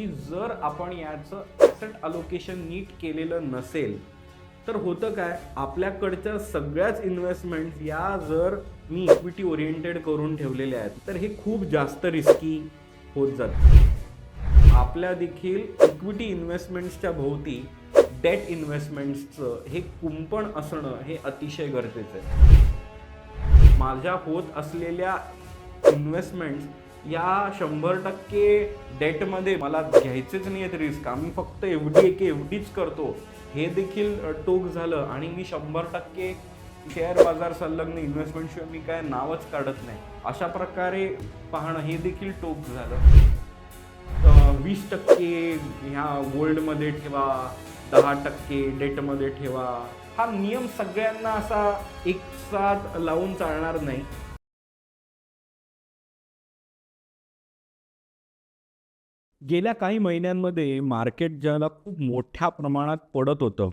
की जर आपण याचं ॲसेट अलोकेशन नीट केलेलं नसेल तर होतं काय? आपल्याकडच्या सगळ्याच इन्व्हेस्टमेंट या जर मी इक्विटी ओरिएंटेड करून ठेवलेल्या आहेत तर हे खूप जास्त रिस्की होत जातं आपल्या देखील इक्विटी इन्व्हेस्टमेंट्सच्या भोवती डेट इन्व्हेस्टमेंट्सचं हे कुंपण असणं हे अतिशय गरजेचं आहे. माझ्या होत असलेल्या इन्व्हेस्टमेंट्स या शंभर टक्के डेटमध्ये मला घ्यायचेच नाही आहेत रिस्क. आम्ही फक्त एवढी एक एवढीच करतो. हे देखील टोक झालं आणि मी शंभर टक्के शेअर बाजार संलग्न इन्व्हेस्टमेंटशिवाय मी काय नावच काढत नाही. अशा प्रकारे पाहणं हे देखील टोक झालं. वीस टक्के ह्या गोल्डमध्ये ठेवा दहा टक्के डेटमध्ये ठेवा. हा नियम सगळ्यांना असा एक साथ लावून चालणार नाही. गेल्या काही महिन्यांमध्ये मार्केट ज्याला खूप मोठ्या प्रमाणात पडत होतं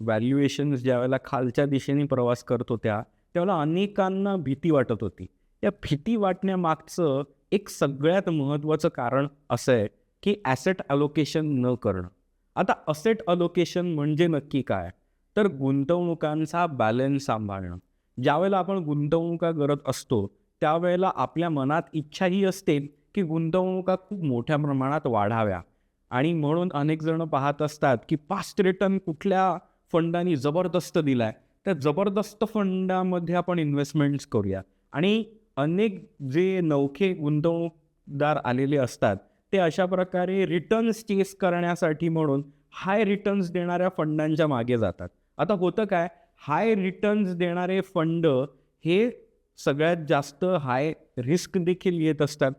व्हॅल्युएशन्स ज्यावेळेला खालच्या दिशेने प्रवास करत होत्या त्यावेळेला अनेकांना भीती वाटत होती. या भीती वाटण्यामागचं एक सगळ्यात महत्त्वाचं कारण असं आहे की ॲसेट अलोकेशन न करणं. आता असेट अलोकेशन म्हणजे नक्की काय? तर गुंतवणुकांचा बॅलन्स सांभाळणं. ज्यावेळेला आपण गुंतवणुका करत असतो त्यावेळेला आपल्या मनात इच्छा ही असते की गुंतवणुका खूप मोठ्या प्रमाणात वाढाव्या. आणि म्हणून अनेक जण पाहत असतात की फास्ट रिटर्न कुठल्या फंडाने जबरदस्त दिलाय. त्या जबरदस्त फंडामध्ये आपण इन्व्हेस्टमेंट्स करूया. आणि अनेक जे नौखे गुंतवणूकदार आलेले असतात ते अशा प्रकारे रिटर्न्स चेस करण्यासाठी म्हणून हाय रिटर्न्स देणाऱ्या फंडांच्या मागे जातात. आता होतं काय? हाय रिटर्न्स देणारे फंड हे सगळ्यात जास्त हाय रिस्क देखील येत असतात.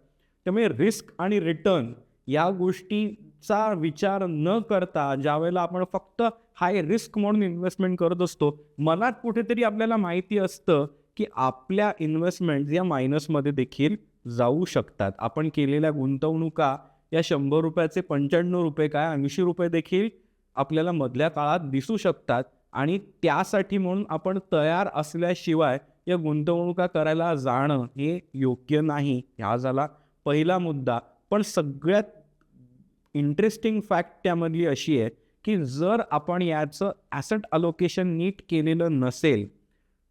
त्यामुळे रिस्क आणि रिटर्न या गोष्टीचा विचार न करता ज्यावेळेला आपण फक्त हाय रिस्क म्हणून इन्व्हेस्टमेंट करत असतो मनात कुठेतरी आपल्याला माहिती असतं की आपल्या इन्व्हेस्टमेंट या मायनसमध्ये देखील जाऊ शकतात. आपण केलेल्या गुंतवणुका या शंभर रुपयाचे पंच्याण्णव रुपये काय ऐंशी रुपये देखील आपल्याला मधल्या काळात दिसू शकतात आणि त्यासाठी म्हणून आपण तयार असल्याशिवाय या गुंतवणुका करायला जाणं हे योग्य नाही. ह्या झाला पहिला मुद्दा पण सगळ्यात इंटरेस्टिंग फॅक्ट त्यामधली अशी आहे की जर आपण याचं ॲसेट अलोकेशन नीट केलेलं नसेल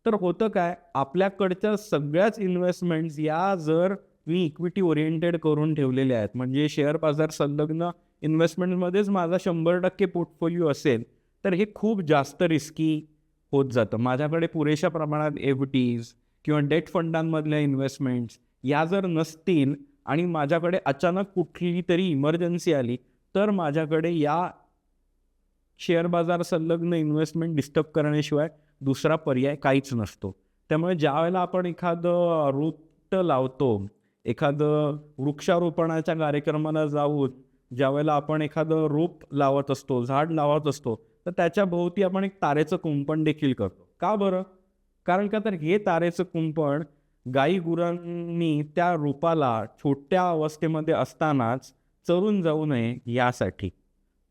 तर होतं काय? आपल्याकडच्या सगळ्याच इन्व्हेस्टमेंट्स या जर मी इक्विटी ओरिएंटेड करून ठेवलेल्या आहेत म्हणजे शेअर बाजार संलग्न इन्व्हेस्टमेंटमध्येच माझा शंभर टक्के पोर्टफोलिओ असेल तर हे खूप जास्त रिस्की होत जातं. माझ्याकडे पुरेशा प्रमाणात एफ डीज किंवा डेट फंडांमधल्या इन्व्हेस्टमेंट्स या जर नसतील आणि माझ्याकडे अचानक कुठली तरी इमर्जन्सी आली तर माझ्याकडे या शेअर बाजार संलग्न इन्व्हेस्टमेंट डिस्टर्ब करण्याशिवाय दुसरा पर्याय काहीच नसतो. त्यामुळे ज्या वेळेला आपण एखादं रूट लावतो एखादं वृक्षारोपणाच्या कार्यक्रमाला जाऊन ज्या वेळेला आपण एखादं रोप लावत असतो झाड लावत असतो तर त्याच्या भोवती आपण एक तारेचं कुंपण देखील करतो. का बरं? कारण का तर हे तारेचं कुंपण गाई गुरांनी त्या रोपाला छोट्या अवस्थेमध्ये असतानाच चरून जाऊ नये यासाठी.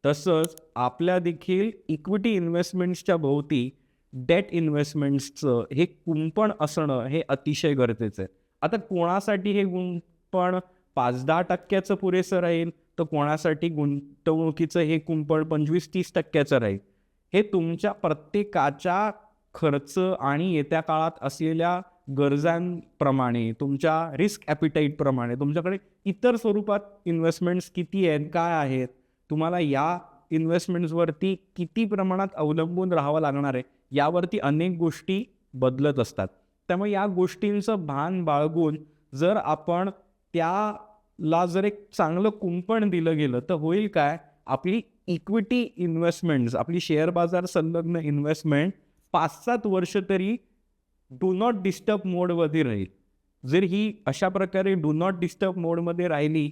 तसंच आपल्या देखील इक्विटी इन्व्हेस्टमेंट्सच्या भोवती डेट इन्व्हेस्टमेंट्सचं हे कुंपण असणं हे अतिशय गरजेचं आहे. आता कोणासाठी हे कुंपण पाच दहा टक्क्याचं पुरेसं राहील? तर कोणासाठी गुंतवणुकीचं हे कुंपण पंचवीस तीस टक्क्याचं राहील? हे तुमच्या प्रत्येकाच्या खर्च आणि येत्या काळात असलेल्या गरजांप्रमाणे तुमच्या रिस्क ॲपिटाईटप्रमाणे तुमच्याकडे इतर स्वरूपात इन्व्हेस्टमेंट्स किती आहेत काय आहेत तुम्हाला या इन्व्हेस्टमेंट्सवरती किती प्रमाणात अवलंबून राहावं लागणार आहे यावरती अनेक गोष्टी बदलत असतात. त्यामुळे या गोष्टींचं भान बाळगून जर आपण त्याला जर एक चांगलं कुंपण दिलं गेलं तर होईल काय? आपली इक्विटी इन्व्हेस्टमेंट्स आपली शेअर बाजार संलग्न इन्व्हेस्टमेंट पाच सात वर्ष तरी डू नॉट डिस्टर्ब मोडमध्ये राहील. जर ही अशा प्रकारे डू नॉट डिस्टर्ब मोडमध्ये राहिली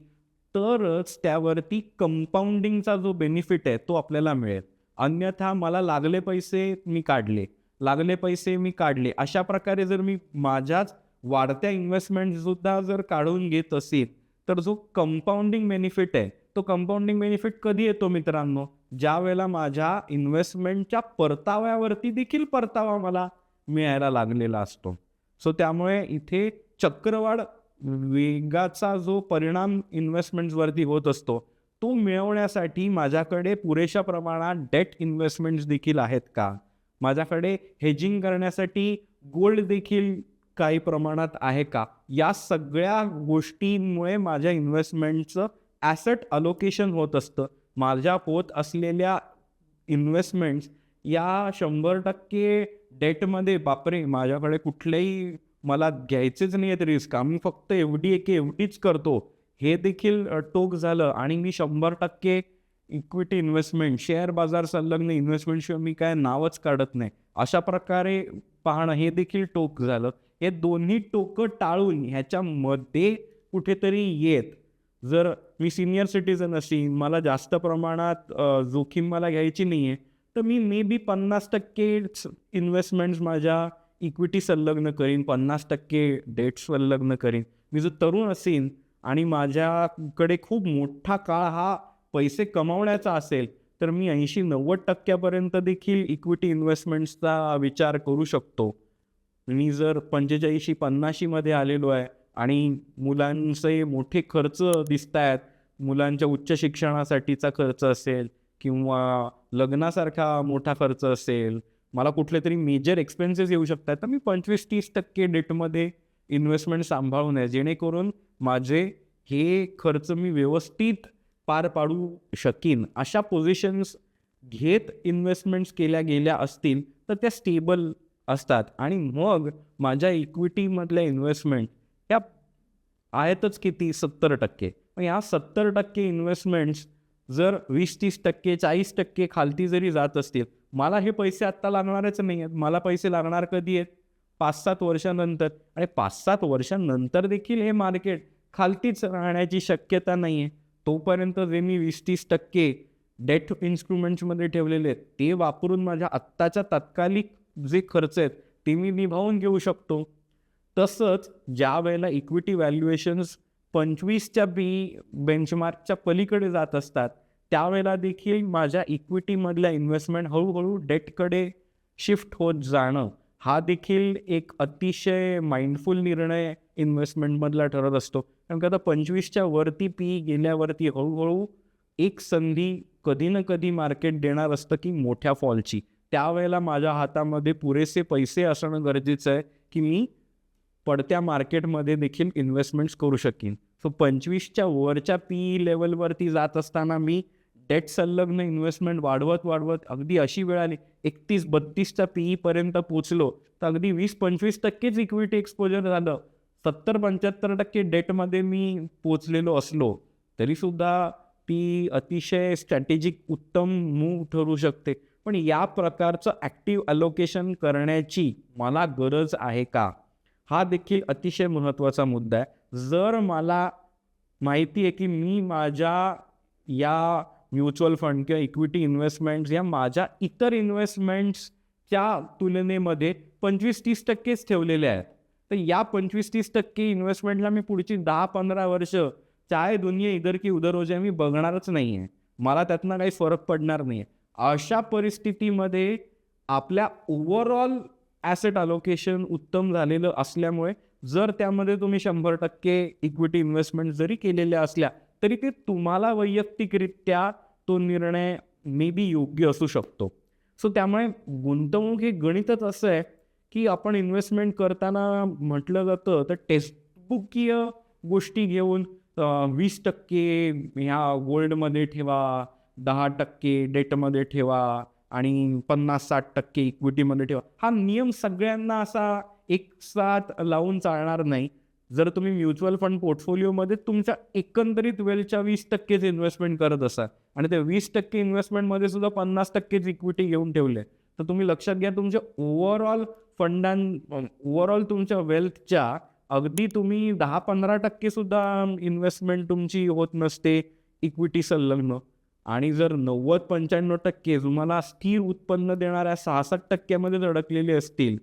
तरच त्यावरती कंपाऊंडिंगचा जो बेनिफिट आहे तो आपल्याला मिळेल. अन्यथा मला लागले पैसे मी काढले. लागले पैसे मी काढले. अशा प्रकारे जर मी माझ्याच वाढत्या इन्व्हेस्टमेंटसुद्धा जर काढून घेत असेल तर जो कंपाऊंडिंग बेनिफिट आहे तो कंपाऊंडिंग बेनिफिट कधी येतो मित्रांनो? ज्या वेळेला माझ्या इन्व्हेस्टमेंटच्या परताव्यावरती देखील परतावा मला. मिळायला लागलेला असतो. सो त्यामुळे इथे चक्रवाढ वेगाचा जो परिणाम इन्व्हेस्टमेंट्सवरती होत असतो तो मिळवण्यासाठी माझ्याकडे पुरेशा प्रमाणात डेट इन्व्हेस्टमेंट्स देखील आहेत का? माझ्याकडे हेजिंग करण्यासाठी गोल्ड देखील काही प्रमाणात आहे का? या सगळ्या गोष्टींमुळे माझ्या इन्व्हेस्टमेंटचं ॲसेट अलोकेशन होत असतं. माझ्या होत असलेल्या इन्व्हेस्टमेंट्स या शंभर टक्के डेटमध्ये बापरे माझ्याकडे कुठलेही मला घ्यायचेच नाही आहेत रिस्क. आम्ही फक्त एवढी एक एवढीच करतो. हे देखील टोक झालं आणि मी शंभर टक्के इक्विटी इन्व्हेस्टमेंट शेअर बाजार संलग्न इन्व्हेस्टमेंटशिवाय मी काय नावच काढत नाही. अशा प्रकारे पाहणं हे देखील टोक झालं. हे दोन्ही टोकं टाळून ह्याच्यामध्ये कुठेतरी येत. जर मी सिनियर सिटीजन असेल मला जास्त प्रमाणात जोखीम मला घ्यायची नाही आहे तर मी मे बी पन्नास टक्के इन्व्हेस्टमेंट्स माझ्या इक्विटी संलग्न करीन पन्नास टक्के डेट संलग्न करीन. मी जर तरुण असेन आणि माझ्याकडे खूप मोठा काळ हा पैसे कमावण्याचा असेल तर मी ऐंशी नव्वद टक्क्यापर्यंत देखील इक्विटी इन्व्हेस्टमेंट्सचा विचार करू शकतो. मी जर पंचेचाळीशी पन्नाशीमध्ये आलेलो आहे आणि मुलांचे मोठे खर्च दिसत आहेत मुलांच्या उच्च शिक्षणासाठीचा खर्च असेल किंवा लग्नासारखा मोठा खर्च असेल मला कुठले तरी मेजर एक्सपेन्सेस येऊ शकतात तर मी पंचवीस तीस टक्के डेटमध्ये इन्व्हेस्टमेंट सांभाळून आहे जेणेकरून माझे हे खर्च मी व्यवस्थित पार पाडू शकीन. अशा पोझिशन्स घेत इन्व्हेस्टमेंट्स केल्या गेल्या असतील तर त्या स्टेबल असतात. आणि मग माझ्या इक्विटीमधल्या इन्व्हेस्टमेंट ह्या आहेतच किती? सत्तर टक्के. मग सत्तर टक्के इन्व्हेस्टमेंट्स जर वीस तीस टक्के चाळीस टक्के खालती जरी जात असतील मला हे पैसे आत्ता लागणारच नाही आहेत मला पैसे लागणार कधी आहेत? पाच सात वर्षानंतर. आणि पाच सात वर्षानंतर देखील हे मार्केट खालतीच राहण्याची शक्यता नाही आहे तोपर्यंत जे मी वीस तीस टक्के डेट इन्स्ट्रुमेंट्समध्ये ठेवलेले आहेत ते वापरून माझ्या आत्ताच्या तात्कालिक जे खर्च आहेत ते मी निभावून घेऊ शकतो. तसंच ज्या वेळेला इक्विटी व्हॅल्युएशन्स पंचवीसच्या बी बेंचमार्कच्या पलीकडे जात असतात. त्यावेळेला देखील माझ्या इक्विटीमधल्या इन्व्हेस्टमेंट हळूहळू डेटकडे शिफ्ट होत जाणं हा देखील एक अतिशय माइंडफुल निर्णय इन्व्हेस्टमेंटमधला ठरत असतो. कारण का आता पंचवीसच्या वरती पी गेल्यावरती हळूहळू एक संधी कधी ना कधी मार्केट देणार असतं की मोठ्या फॉलची त्यावेळेला माझ्या हातामध्ये पुरेसे पैसे असणं गरजेचं आहे की मी पडत्या मार्केटमध्ये देखील इन्व्हेस्टमेंट्स करू शकेन. सो पंचवीसच्या वरच्या पी लेवलवरती जात असताना मी डेट संलग्न इन्व्हेस्टमेंट वाढवत वाढवत अगदी अशी वेळ आली. एकतीस बत्तीसच्या पीईपर्यंत पोचलो. तर अगदी वीस पंचवीस टक्केच इक्विटी एक्सपोजर झालं. सत्तर पंच्याहत्तर टक्के डेटमध्ये मी पोचलेलो असलो. तरीसुद्धा ती अतिशय स्ट्रॅटेजिक उत्तम मूव ठरू शकते. पण या प्रकारचं ॲक्टिव्ह अलोकेशन करण्याची मला गरज आहे का? हा देखील अतिशय महत्त्वाचा मुद्दा आहे. जर मला माहिती आहे की मी माझ्या या म्युच्युअल फंड किंवा इक्विटी इन्व्हेस्टमेंट्स या माझ्या इतर इन्व्हेस्टमेंट्सच्या तुलनेमध्ये पंचवीस तीस टक्केच ठेवलेले आहेत. तर या पंचवीस तीस टक्के इन्व्हेस्टमेंटला मी पुढची दहा पंधरा वर्ष चाहे दुनिया इधर की उधर हो जाए मी बघणारच नाही आहे मला त्यातनं काही फरक पडणार नाही आहे अशा परिस्थितीमध्ये आपल्या ओव्हरऑल ॲसेट अलोकेशन उत्तम झालेलं असल्यामुळे जर त्यामध्ये तुम्ही शंभर टक्के इक्विटी इन्व्हेस्टमेंट जरी केलेल्या असल्या तरी ते तुम्हाला वैयक्तिकरित्या तो निर्णय मे बी योग्य असू शकतो. सो त्यामुळे गुंतवणूक हे गणितच असं आहे की आपण इन्व्हेस्टमेंट करताना म्हटलं जातं तर टेक्स्टबुकीय गोष्टी घेऊन वीस टक्के ह्या गोल्डमध्ये ठेवा दहा टक्के डेटमध्ये ठेवा आणि पन्नास साठ टक्के इक्विटीमध्ये ठेवा. हा नियम सगळ्यांना असा एक साथ लावून चालणार नाही. जर तुम्ही म्युच्युअल फंड पोर्टफोलिओमध्ये तुमच्या एकंदरीत वेलच्या वीस टक्केच इन्व्हेस्टमेंट करत असाल आणि त्या वीस टक्के इन्व्हेस्टमेंटमध्ये सुद्धा पन्नास टक्केच इक्विटी घेऊन ठेवले तर तुम्ही लक्षात घ्या तुमच्या ओव्हरऑल फंडां ओव्हरऑल तुमच्या वेल्थच्या अगदी तुम्ही दहा पंधरा टक्के सुद्धा इन्व्हेस्टमेंट तुमची होत नसते इक्विटी संलग्न. आणि जर नव्वद पंच्याण्णव टक्के तुम्हाला स्थिर उत्पन्न देणाऱ्या सहासष्ट टक्क्यामध्येच अडकलेले असतील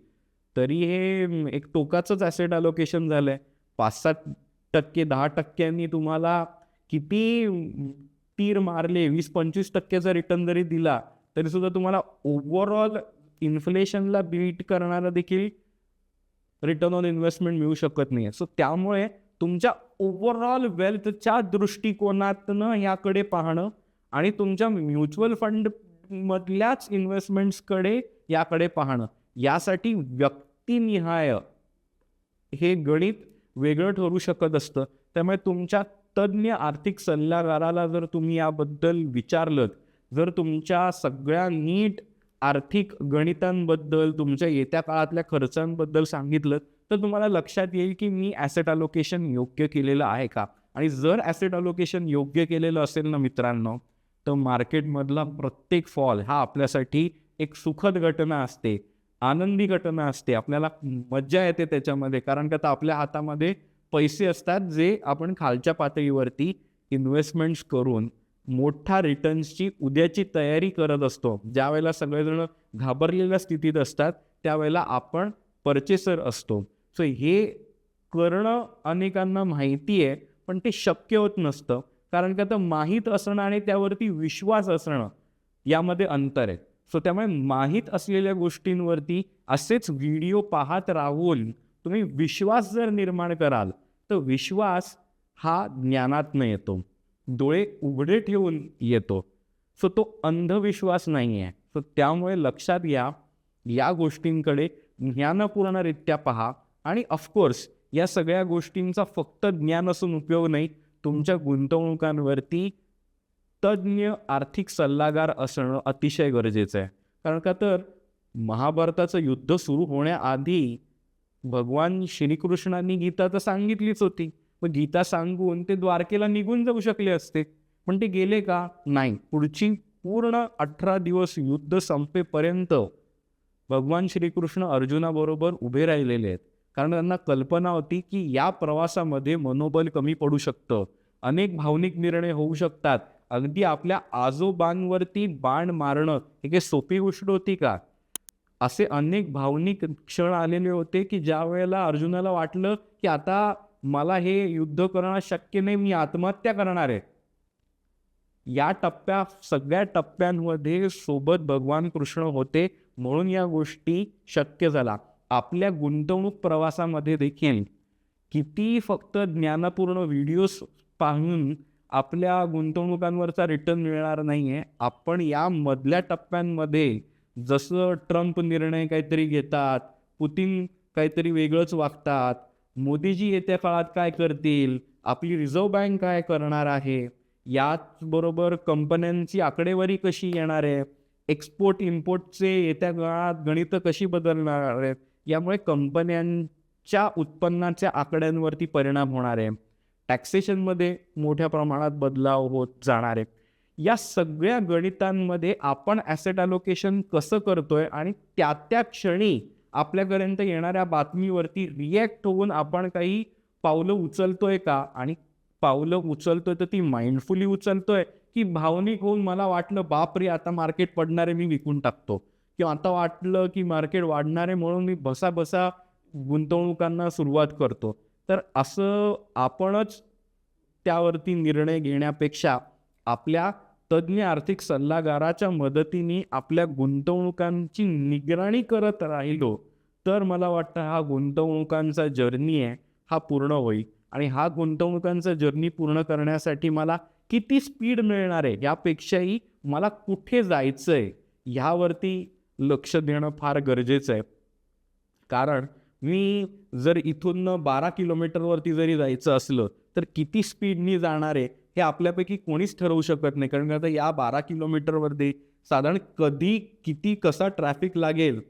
तरी हे एक टोकाचंच ॲसेट अलोकेशन झालं आहे पाच सात टक्के दहा टक्क्यांनी तुम्हाला किती तीर मारले वीस पंचवीस टक्क्याचा रिटर्न जरी दिला तरी सुद्धा तुम्हाला ओव्हरऑल इन्फ्लेशनला बीट करणारा देखील रिटर्न ऑन इन्व्हेस्टमेंट मिळू शकत नाही आहे सो त्यामुळे तुमच्या ओव्हरऑल वेल्थच्या दृष्टिकोनातनं याकडे पाहणं आणि तुमच्या म्युच्युअल फंड मधल्याच इन्व्हेस्टमेंट्सकडे याकडे पाहणं. यासाठी व्यक्तिनिहाय हे गणित वेगळं ठरू शकत असतं. त्यामुळे तुमच्या तज्ज्ञ आर्थिक सल्लागाराला जर तुम्ही याबद्दल विचारलं जर तुमच्या सगळ्या नीट आर्थिक गणितांबद्दल तुमच्या येत्या काळातल्या खर्चांबद्दल सांगितलं तर तुम्हाला लक्षात येईल की मी ॲसेट अलोकेशन योग्य केलेलं आहे का? आणि जर ॲसेट अलोकेशन योग्य केलेलं असेल ना मित्रांनो तर मार्केटमधला प्रत्येक फॉल हा आपल्यासाठी एक सुखद घटना असते आनंदी घटना असते. आपल्याला मज्जा येते त्याच्यामध्ये कारण का तर आपल्या हातामध्ये पैसे असतात जे आपण खालच्या पातळीवरती इन्व्हेस्टमेंट्स करून मोठ्या रिटर्न्सची उद्याची तयारी करत असतो. ज्या वेळेला सगळेजण घाबरलेल्या स्थितीत असतात त्यावेळेला आपण परचेसर असतो. सो हे करणं अनेकांना माहिती आहे पण ते शक्य होत नसतं. कारण का तर माहीत असणं आणि त्यावरती विश्वास असणं यामध्ये अंतर आहे. सो त्यामुळे माहीत असलेल्या गोष्टींवरती असेच व्हिडिओ पाहत राहून तुम्ही विश्वास जर निर्माण कराल तर विश्वास हा ज्ञानातनं येतो. डोळे उघडे ठेवून येतो. सो तो अंधविश्वास नाही आहे. सो त्यामुळे लक्षात घ्या या गोष्टींकडे ज्ञानपूर्णरित्या पहा. आणि ऑफकोर्स या सगळ्या गोष्टींचा फक्त ज्ञान असून उपयोग नाही तुमच्या गुंतवणुकांवरती तज्ज्ञ आर्थिक सल्लागार असणं अतिशय गरजेचं आहे. कारण का तर महाभारताचं युद्ध सुरू होण्याआधी भगवान श्रीकृष्णांनी गीता तर सांगितलीच होती. मग गीता सांगून ते द्वारकेला निघून जाऊ शकले असते. पण ते गेले का? नाही. पुढची पूर्ण अठरा दिवस युद्ध संपेपर्यंत भगवान श्रीकृष्ण अर्जुनाबरोबर उभे राहिलेले आहेत. कारण त्यांना कल्पना होती की या प्रवासामध्ये मनोबल कमी पडू शकतं. अनेक भावनिक निर्णय होऊ शकतात. अगदी आपल्या आजोबांवरती बाण मारणं हे काही सोपी गोष्ट होती का? असे अनेक भावनिक क्षण आलेले होते की ज्या वेळेला अर्जुनाला वाटलं की आता मला हे युद्ध करणं शक्य नाही मी आत्महत्या करणार आहे. या टप्प्या सगळ्या टप्प्यांमध्ये सोबत भगवान कृष्ण होते म्हणून या गोष्टी शक्य झाला. आपल्या गुंतवणूक प्रवासामध्ये देखील किती फक्त ज्ञानपूर्ण व्हिडिओज पाहून आपल्या गुंतवणुकांवरचा रिटर्न मिळणार नाही आहे आपण या मधल्या टप्प्यांमध्ये जसं ट्रम्प निर्णय काहीतरी घेतात पुतीन काहीतरी वेगळंच वागतात मोदीजी येत्या काळात काय करतील आपली रिझर्व्ह बँक काय करणार आहे याचबरोबर कंपन्यांची आकडेवारी कशी येणार आहे एक्सपोर्ट इम्पोर्टचे येत्या काळात गणितं कशी बदलणार आहेत यामुळे कंपन्यांच्या उत्पन्नाच्या आकड्यांवरती परिणाम होणार आहे. टॅक्सेशनमध्ये मोठ्या प्रमाणात बदलाव होत जाणार आहे. या सगळ्या गणितांमध्ये आपण ॲसेट अलोकेशन कसं करतोय आणि त्या त्या क्षणी आपल्यापर्यंत येणाऱ्या बातमीवरती रिॲक्ट होऊन आपण काही पावलं उचलतोय का? आणि पावलं उचलतोय तर ती माइंडफुली उचलतोय की भावनिक होऊन मला वाटलं बापरे आता मार्केट पडणार आहे मी विकून टाकतो. किंवा आता वाटलं की मार्केट वाढणार आहे म्हणून मी बसा बसा गुंतवणुकांना सुरुवात करतो. तर असं आपणच त्यावरती निर्णय घेण्यापेक्षा आपल्या तज्ज्ञ आर्थिक सल्लागाराच्या मदतीने आपल्या गुंतवणुकांची निगराणी करत राहिलो तर मला वाटतं हा गुंतवणुकांचा जर्नी आहे हा पूर्ण होईल. आणि हा गुंतवणुकांचा जर्नी पूर्ण करण्यासाठी मला किती स्पीड मिळणार आहे यापेक्षाही मला कुठे जायचं आहे ह्यावरती लक्ष देणं फार गरजेचं आहे. कारण मी जर इथून बारा किलोमीटरवरती जरी जायचं असलं तर किती स्पीडनी जाणार आहे हे आपल्यापैकी कोणीच ठरवू शकत नाही. कारण आता या बारा किलोमीटरवरती साधारण कधी किती कसा ट्रॅफिक लागेल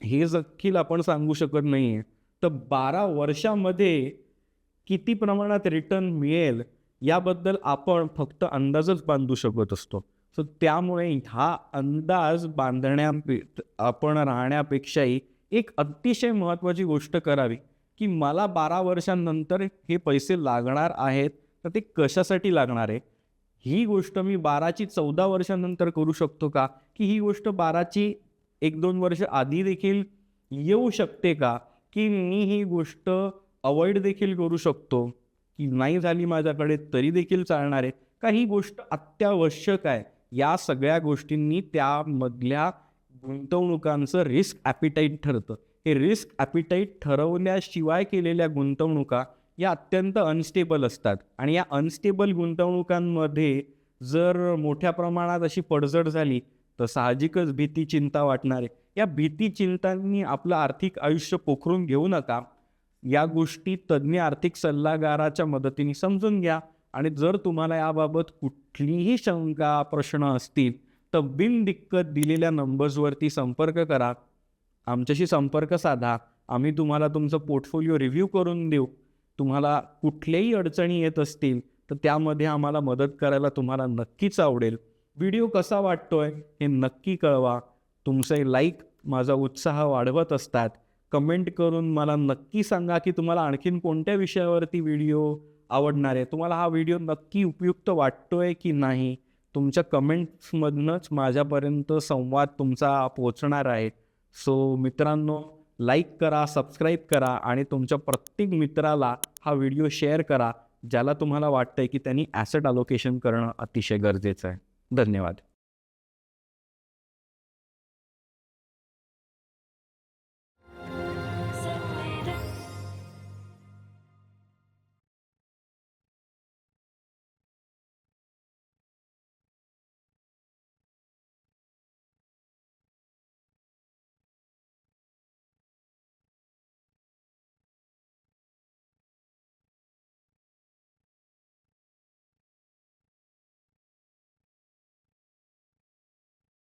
हे देखील आपण सांगू शकत नाही आहे तर बारा वर्षामध्ये किती प्रमाणात रिटर्न मिळेल याबद्दल आपण फक्त अंदाजच बांधू शकत असतो. सो त्यामुळे हा अंदाज बांधण्या आपण राहण्यापेक्षाही एक अतिशय महत्त्वाची गोष्ट करावी की मला बारा वर्षांनंतर हे पैसे लागणार आहेत तर ते कशासाठी लागणार आहे? ही गोष्ट मी बाराची चौदा वर्षांनंतर करू शकतो का? की ही गोष्ट बाराची एक दोन वर्ष आधी देखील येऊ शकते का? की मी ही गोष्ट अवॉइड देखील करू शकतो? की नाही झाली माझ्याकडे तरी देखील चालणार आहे? का ही गोष्ट अत्यावश्यक आहे? या सगळ्या गोष्टींनी त्यामधल्या गुंतवणुकांचं रिस्क ॲपिटाईट ठरतं. हे रिस्क ॲपिटाईट ठरवल्याशिवाय केलेल्या गुंतवणुका या अत्यंत अनस्टेबल असतात. आणि या अनस्टेबल गुंतवणुकांमध्ये जर मोठ्या प्रमाणात अशी पडझड झाली तर साहजिकच भीती चिंता वाटणार. आहे या भीती चिंतांनी आपलं आर्थिक आयुष्य पोखरून घेऊ नका. या गोष्टी तज्ज्ञ आर्थिक सल्लागाराच्या मदतीने समजून घ्या. आणि जर तुम्हाला याबाबत कुठलीही शंका प्रश्न असतील तर बिनदिक्कत दिलेल्या नंबर्सवरती संपर्क करा. आमच्याशी संपर्क साधा. आम्ही तुम्हाला तुमचं पोर्टफोलिओ रिव्ह्यू करून देऊ. तुम्हाला कुठल्याही अडचणी येत असतील तर त्यामध्ये आम्हाला मदत करायला तुम्हाला नक्कीच आवडेल. व्हिडिओ कसा वाटतोय हे नक्की कळवा. तुमचे लाईक माझा उत्साह वाढवत असतात. कमेंट करून मला नक्की सांगा की तुम्हाला आणखीन कोणत्या विषयावरती व्हिडिओ आवडणार आहे. तुम्हाला हा व्हिडिओ नक्की उपयुक्त वाटतोय की नाही? तुमच्या कमेंट्समधनंच माझ्यापर्यंत संवाद तुमचा पोचणार आहे. सो मित्रांनो लाईक करा सबस्क्राईब करा आणि तुमच्या प्रत्येक मित्राला हा व्हिडिओ शेअर करा ज्याला तुम्हाला वाटतंय की त्यांनी ॲसेट अलोकेशन करणं अतिशय गरजेचं आहे. धन्यवाद.